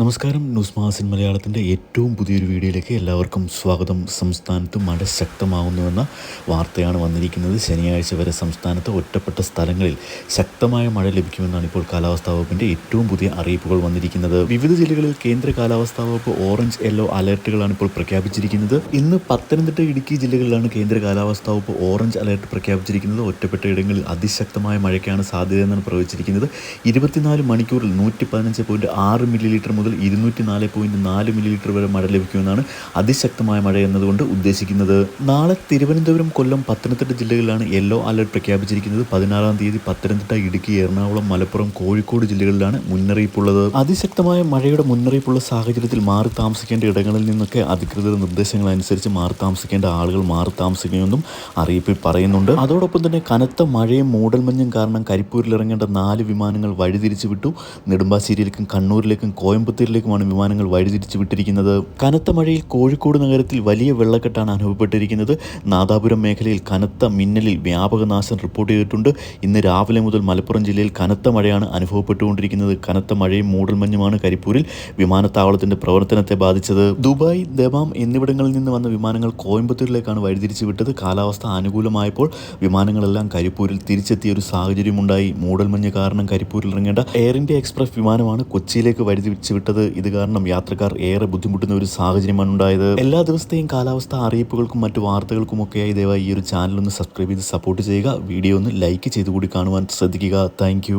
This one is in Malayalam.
നമസ്കാരം. ന്യൂസ് മാസിൻ മലയാളത്തിന്റെ ഏറ്റവും പുതിയൊരു വീഡിയോയിലേക്ക് എല്ലാവർക്കും സ്വാഗതം. സംസ്ഥാനത്ത് മഴ ശക്തമാകുന്നുവെന്ന വാർത്തയാണ് വന്നിരിക്കുന്നത്. ശനിയാഴ്ച വരെ സംസ്ഥാനത്ത് ഒറ്റപ്പെട്ട സ്ഥലങ്ങളിൽ ശക്തമായ മഴ ലഭിക്കുമെന്നാണ് ഇപ്പോൾ കാലാവസ്ഥാ വകുപ്പിന്റെ ഏറ്റവും പുതിയ അറിയിപ്പുകൾ വന്നിരിക്കുന്നത്. വിവിധ ജില്ലകളിൽ കേന്ദ്ര കാലാവസ്ഥാ വകുപ്പ് ഓറഞ്ച് യെല്ലോ അലർട്ടുകളാണ് ഇപ്പോൾ പ്രഖ്യാപിച്ചിരിക്കുന്നത്. ഇന്ന് പത്തനംതിട്ട ഇടുക്കി ജില്ലകളിലാണ് കേന്ദ്ര കാലാവസ്ഥാ വകുപ്പ് ഓറഞ്ച് അലർട്ട് പ്രഖ്യാപിച്ചിരിക്കുന്നത്. ഒറ്റപ്പെട്ട ഇടങ്ങളിൽ അതിശക്തമായ മഴയ്ക്കാണ് സാധ്യതയെന്നാണ് പ്രവചിച്ചിരിക്കുന്നത്. ഇരുപത്തിനാല് മണിക്കൂറിൽ നൂറ്റി പതിനഞ്ച് പോയിന്റ് ആറ് മില്ലി ലിറ്റർ മുതൽ ഇരുന്നൂറ്റി നാല് പോയിന്റ് നാല് മില്ലി ലിറ്റർ വരെ മഴ ലഭിക്കുമെന്നാണ് അതിശക്തമായ മഴ എന്നതുകൊണ്ട് ഉദ്ദേശിക്കുന്നത്. നാളെ തിരുവനന്തപുരം കൊല്ലം പത്തനംതിട്ട ജില്ലകളിലാണ് യെല്ലോ അലർട്ട് പ്രഖ്യാപിച്ചിരിക്കുന്നത്. പതിനാറാം തീയതി പത്തനംതിട്ട ഇടുക്കി എറണാകുളം മലപ്പുറം കോഴിക്കോട് ജില്ലകളിലാണ് മുന്നറിയിപ്പുള്ളത്. അതിശക്തമായ മഴയുടെ മുന്നറിയിപ്പുള്ള സാഹചര്യത്തിൽ മാറി താമസിക്കേണ്ട ഇടങ്ങളിൽ നിന്നൊക്കെ അധികൃതർ നിർദ്ദേശങ്ങൾ അനുസരിച്ച് മാറി താമസിക്കേണ്ട ആളുകൾ മാറി താമസിക്കുമെന്നും അറിയിപ്പിൽ പറയുന്നുണ്ട്. അതോടൊപ്പം തന്നെ കനത്ത മഴയും മൂടൽമഞ്ഞും കാരണം കരിപ്പൂരിൽ ഇറങ്ങേണ്ട നാല് വിമാനങ്ങൾ വഴിതിരിച്ചു വിട്ടു നെടുമ്പാശ്ശേരിയിലേക്കും കണ്ണൂരിലേക്കും കോയമ്പത്തൂരിലേക്കുമാണ് വിമാനങ്ങൾ വഴിതിരിച്ചു വിട്ടിരിക്കുന്നത്. കനത്ത മഴയിൽ കോഴിക്കോട് നഗരത്തിൽ വലിയ വെള്ളക്കെട്ടാണ് അനുഭവപ്പെട്ടിരിക്കുന്നത്. നാദാപുരം മേഖലയിൽ കനത്ത മിന്നലിൽ വ്യാപക നാശം റിപ്പോർട്ട് ചെയ്തിട്ടുണ്ട്. ഇന്ന് രാവിലെ മുതൽ മലപ്പുറം ജില്ലയിൽ കനത്ത മഴയാണ് അനുഭവപ്പെട്ടുകൊണ്ടിരിക്കുന്നത്. കനത്ത മഴയും മൂടൽമഞ്ഞുമാണ് കരിപ്പൂരിൽ വിമാനത്താവളത്തിന്റെ പ്രവർത്തനത്തെ ബാധിച്ചത്. ദുബായ് ദബാം എന്നിവിടങ്ങളിൽ നിന്ന് വന്ന വിമാനങ്ങൾ കോയമ്പത്തൂരിലേക്കാണ് വഴിതിരിച്ചു വിട്ടത്. കാലാവസ്ഥ അനുകൂലമായപ്പോൾ വിമാനങ്ങളെല്ലാം കരിപ്പൂരിൽ തിരിച്ചെത്തിയ ഒരു സാഹചര്യമുണ്ടായി. മൂടൽമഞ്ഞ് കാരണം കരിപ്പൂരിൽ ഇറങ്ങേണ്ട എയർ ഇന്ത്യ എക്സ്പ്രസ് വിമാനമാണ് കൊച്ചിയിലേക്ക് വഴിതിരിച്ചു വിട്ടത് ഇത് കാരണം യാത്രക്കാർ ഏറെ ബുദ്ധിമുട്ടുന്ന ഒരു സാഹചര്യമാണ് ഉണ്ടായത്. എല്ലാ ദിവസത്തെയും കാലാവസ്ഥ അറിയിപ്പുകൾക്കും മറ്റു വാർത്തകൾക്കും വാർത്തകൾക്കുമൊക്കെയായി ദയവായി ഈ ഒരു ചാനൽ ഒന്ന് സബ്സ്ക്രൈബ് ചെയ്ത് സപ്പോർട്ട് ചെയ്യുക. വീഡിയോ ഒന്ന് ലൈക്ക് ചെയ്തുകൂടി കാണുവാൻ ശ്രദ്ധിക്കുക. താങ്ക്